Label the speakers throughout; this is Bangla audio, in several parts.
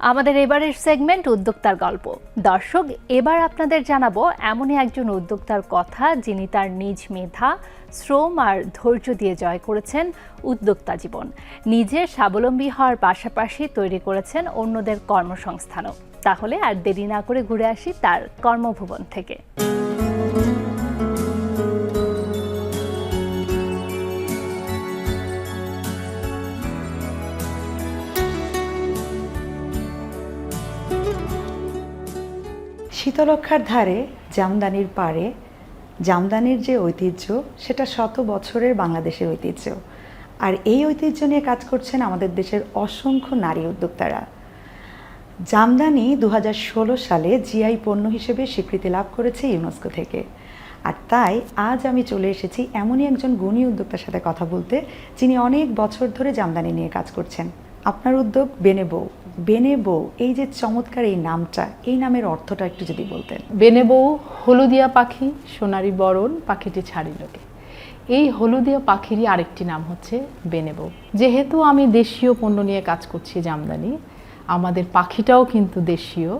Speaker 1: আমাদের এবারের সেগমেন্ট উদ্যোক্তার গল্প। দর্শক, এবার আপনাদের জানাব এমনই একজন উদ্যোক্তার কথা যিনি তার নিজ মেধা, শ্রম আর ধৈর্য দিয়ে জয় করেছেন উদ্যোক্তা জীবন। নিজে স্বাবলম্বী হওয়ার পাশাপাশি তৈরি করেছেন অন্যদের কর্মসংস্থানও। তাহলে আর দেরি না করে ঘুরে আসি তার কর্মভুবন থেকে।
Speaker 2: শীতলক্ষার ধারে, জামদানির পাড়ে, জামদানির যে ঐতিহ্য, সেটা শত বছরের বাংলাদেশের ঐতিহ্য। আর এই ঐতিহ্য নিয়ে কাজ করছেন আমাদের দেশের অসংখ্য নারী উদ্যোক্তারা। জামদানি দু হাজার ষোলো সালে জিআই পণ্য হিসেবে স্বীকৃতি লাভ করেছে ইউনেস্কো থেকে। আর তাই আজ আমি চলে এসেছি এমনই একজন গুণী উদ্যোক্তার সাথে কথা বলতে, যিনি অনেক বছর ধরে জামদানি নিয়ে কাজ করছেন। আপনার উদ্যোগ বেনে বউ। বেনে বউ, এই যে চমৎকার এই নামটা, এই নামের অর্থটা একটু যদি বলতেন।
Speaker 3: বেনে বউ, হলুদিয়া পাখি, সোনারি বরণ, পাখিটি ছাড়িলকে এই হলুদিয়া পাখিরই আরেকটি নাম হচ্ছে বেনে বউ। যেহেতু আমি দেশীয় পণ্য নিয়ে কাজ করছি জামদানি, আমাদের পাখিটাও কিন্তু দেশীয়,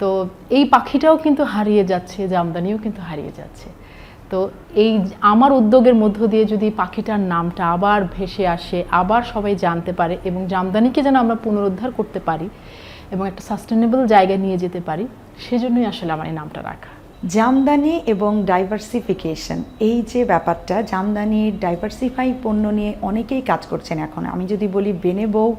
Speaker 3: তো এই পাখিটাও কিন্তু হারিয়ে যাচ্ছে, জামদানিও কিন্তু হারিয়ে যাচ্ছে। তো এই আমার উদ্যোগের মধ্য দিয়ে যদি পাখিটার নামটা আবার ভেসে আসে, আবার সবাই জানতে পারে এবং জামদানিকে যেন আমরা পুনরুদ্ধার করতে পারি এবং একটা সাস্টেনেবল জায়গায় নিয়ে যেতে পারি, সেজন্যই আসলে আমার এই নামটা রাখা।
Speaker 2: জামদানি এবং ডাইভার্সিফিকেশন এই যে ব্যাপারটা জামদানির ডাইভার্সিফাই পণ্য নিয়ে অনেকেই কাজ করছেন এখন। আমি যদি বলি বেনে বউ,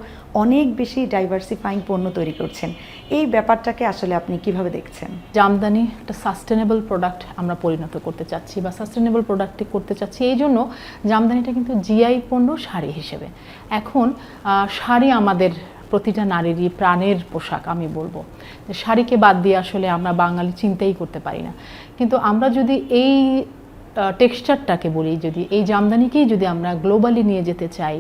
Speaker 2: অনেক বেশি ডাইভার্সিফাইং পণ্য তৈরি করছেন। এই ব্যাপারটাকে আসলে আপনি কীভাবে দেখছেন?
Speaker 3: জামদানি একটা সাস্টেনেবল প্রোডাক্ট আমরা পরিণত করতে চাচ্ছি বা সাস্টেনেবল প্রোডাক্টটি করতে চাচ্ছি। এই জন্য জামদানিটা কিন্তু জিআই পণ্য শাড়ি হিসেবে। এখন শাড়ি আমাদের প্রতিটা নারীরই প্রাণের পোশাক, আমি বলব। যে শাড়িকে বাদ দিয়ে আসলে আমরা বাঙালি চিন্তাই করতে পারি না। কিন্তু আমরা যদি এই টেক্সচারটাকে বলি, যদি এই জামদানিকেই যদি আমরা গ্লোবালি নিয়ে যেতে চাই,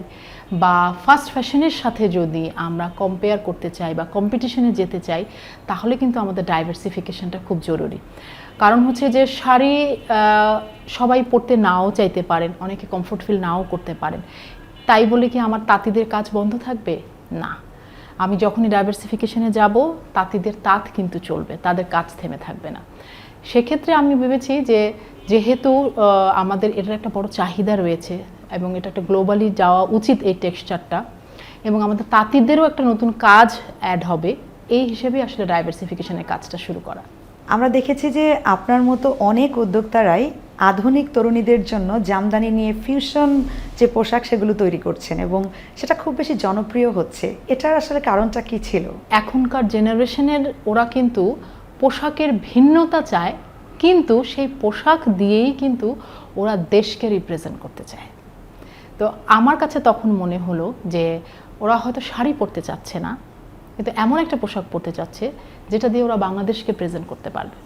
Speaker 3: বা ফাস্ট ফ্যাশনের সাথে যদি আমরা কম্পেয়ার করতে চাই, বা কম্পিটিশনে যেতে চাই, তাহলে কিন্তু আমাদের ডাইভার্সিফিকেশনটা খুব জরুরি। কারণ হচ্ছে যে শাড়ি সবাই পরতে নাও চাইতে পারেন, অনেকে কমফোর্ট ফিল নাও করতে পারেন। তাই বলে কি আমার তাঁতিদের কাজ বন্ধ থাকবে? না। আমি যখনই ডাইভার্সিফিকেশনে যাব, তাঁতিদের তাঁত কিন্তু চলবে, তাদের কাজ থেমে থাকবে না। সেক্ষেত্রে আমি ভেবেছি যে, যেহেতু আমাদের এটার একটা বড় চাহিদা রয়েছে এবং এটা একটা গ্লোবালি যাওয়া উচিত এই টেক্সচারটা এবং আমাদের তাঁতিদেরও একটা নতুন কাজ অ্যাড হবে, এই হিসেবে আসলে ডাইভার্সিফিকেশনের কাজটা শুরু করা।
Speaker 2: আমরা দেখেছি যে, আপনার মতো অনেক উদ্যোক্তারাই আধুনিক তরুণীদের জন্য জামদানি নিয়ে ফিউশন যে পোশাক সেগুলো তৈরি করছেন এবং সেটা খুব বেশি জনপ্রিয় হচ্ছে। এটার আসলে কারণটা কি ছিল?
Speaker 3: এখনকার জেনারেশনের ওরা কিন্তু পোশাকের ভিন্নতা চায়, কিন্তু সেই পোশাক দিয়েই কিন্তু ওরা দেশকে রিপ্রেজেন্ট করতে চায়। তো আমার কাছে তখন মনে হলো যে ওরা হয়তো শাড়ি পরতে চাচ্ছে না, কিন্তু এমন একটা পোশাক পরতে চাচ্ছে যেটা দিয়ে ওরা বাংলাদেশকে প্রেজেন্ট করতে পারবে।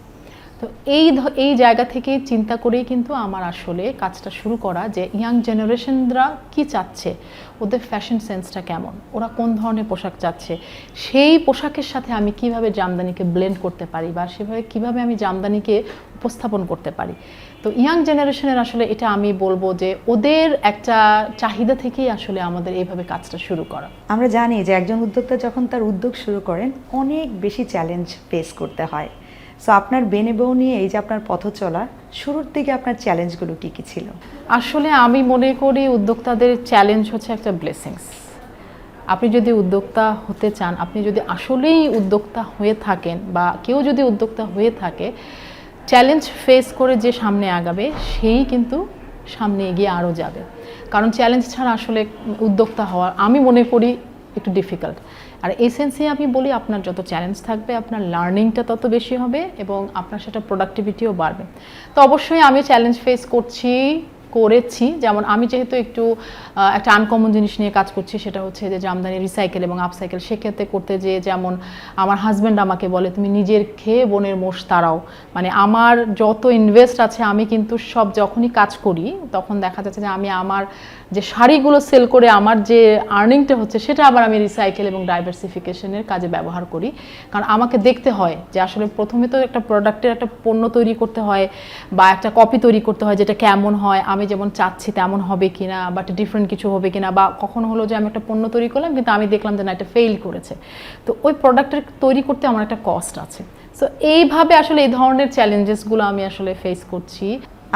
Speaker 3: তো এই এই জায়গা থেকে চিন্তা করেই কিন্তু আমার আসলে কাজটা শুরু করা যে ইয়াং জেনারেশনরা কি চাচ্ছে, ওদের ফ্যাশন সেন্সটা কেমন, ওরা কোন ধরনের পোশাক চাচ্ছে, সেই পোশাকের সাথে আমি কীভাবে জামদানিকে ব্লেন্ড করতে পারি বা সেভাবে কীভাবে আমি জামদানিকে উপস্থাপন করতে পারি। তো ইয়াং জেনারেশনের আসলে এটা আমি বলব যে ওদের একটা চাহিদা থেকেই আসলে আমাদের এইভাবে কাজটা শুরু করা।
Speaker 2: আমরা জানি যে একজন উদ্যোক্তা যখন তার উদ্যোগ শুরু করেন, অনেক বেশি চ্যালেঞ্জ ফেস করতে হয়। সো আপনার বেনে বউ নিয়ে এই যে আপনার পথ চলা, শুরুর দিকে আপনার চ্যালেঞ্জগুলো কী কী ছিল?
Speaker 3: আসলে আমি মনে করি উদ্যোক্তাদের চ্যালেঞ্জ হচ্ছে একটা ব্লেসিংস আপনি যদি উদ্যোক্তা হতে চান, আপনি যদি আসলেই উদ্যোক্তা হয়ে থাকেন বা কেউ যদি উদ্যোক্তা হয়ে থাকে চ্যালেঞ্জ ফেস করে যে সামনে আগাবে, সেই কিন্তু সামনে এগিয়ে আরও যাবে। কারণ চ্যালেঞ্জ ছাড়া আসলে উদ্যোক্তা হওয়া আমি মনে করি একটু ডিফিকাল্ট আর এই সেন্সে আমি বলি আপনার যত চ্যালেঞ্জ থাকবে, আপনার লার্নিংটা তত বেশি হবে এবং আপনার সেটা প্রোডাক্টিভিটিও বাড়বে। তো অবশ্যই আমি চ্যালেঞ্জ ফেস করছি, করেছি। যেমন আমি যেহেতু একটু একটা আনকমন জিনিস নিয়ে কাজ করছি, সেটা হচ্ছে যে জামদানি রিসাইকেল এবং আপসাইকেল সেক্ষেত্রে করতে যেয়ে যেমন আমার হাজব্যান্ড আমাকে বলে, তুমি নিজের খেয়ে বোনের মোষ তাড়াও। মানে আমার যত ইনভেস্ট আছে, আমি কিন্তু সব যখনই কাজ করি, তখন দেখা যাচ্ছে যে আমি আমার যে শাড়িগুলো সেল করে আমার যে আর্নিংটা হচ্ছে, সেটা আবার আমি রিসাইকেল এবং ডাইভার্সিফিকেশনের কাজে ব্যবহার করি। কারণ আমাকে দেখতে হয় যে আসলে প্রথমে তো একটা প্রোডাক্টের একটা পণ্য তৈরি করতে হয় বা একটা কপি তৈরি করতে হয় যেটা কেমন হয়, আমি যেমন চাচ্ছি তেমন হবে কি না বা ডিফারেন্ট কিছু হবে কিনা বা কখনো হলো যে আমি একটা পণ্য তৈরি করলাম কিন্তু আমি দেখলাম যে না, এটা ফেল করেছে। তো ওই প্রোডাক্টের তৈরি করতে আমার একটা কস্ট আছে। সো এইভাবে আসলে এই ধরনের চ্যালেঞ্জেসগুলো আমি আসলে ফেস করছি।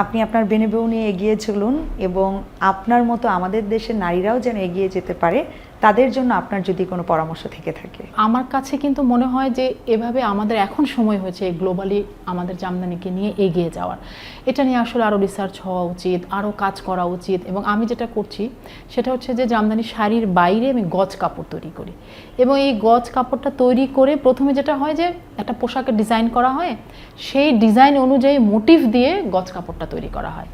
Speaker 2: আপনি আপনার বেনে বউ নিয়ে এগিয়ে চলুন এবং আপনার মতো আমাদের দেশের নারীরাও যেন এগিয়ে যেতে পারে। তাদের জন্য আপনার যদি কোনো পরামর্শ থেকে থাকে।
Speaker 3: আমার কাছে কিন্তু মনে হয় যে এভাবে আমাদের এখন সময় হয়েছে গ্লোবালি আমাদের জামদানিকে নিয়ে এগিয়ে যাওয়ার। এটা নিয়ে আসলে আরও রিসার্চ হওয়া উচিত আরও কাজ করা উচিত এবং আমি যেটা করছি সেটা হচ্ছে যে জামদানি শাড়ির বাইরে আমি গজ কাপড় তৈরি করি এবং এই গজ কাপড়টা তৈরি করে প্রথমে যেটা হয় যে একটা পোশাকের ডিজাইন করা হয়, সেই ডিজাইন অনুযায়ী মোটিভ দিয়ে গজ কাপড়টা তৈরি করা হয়।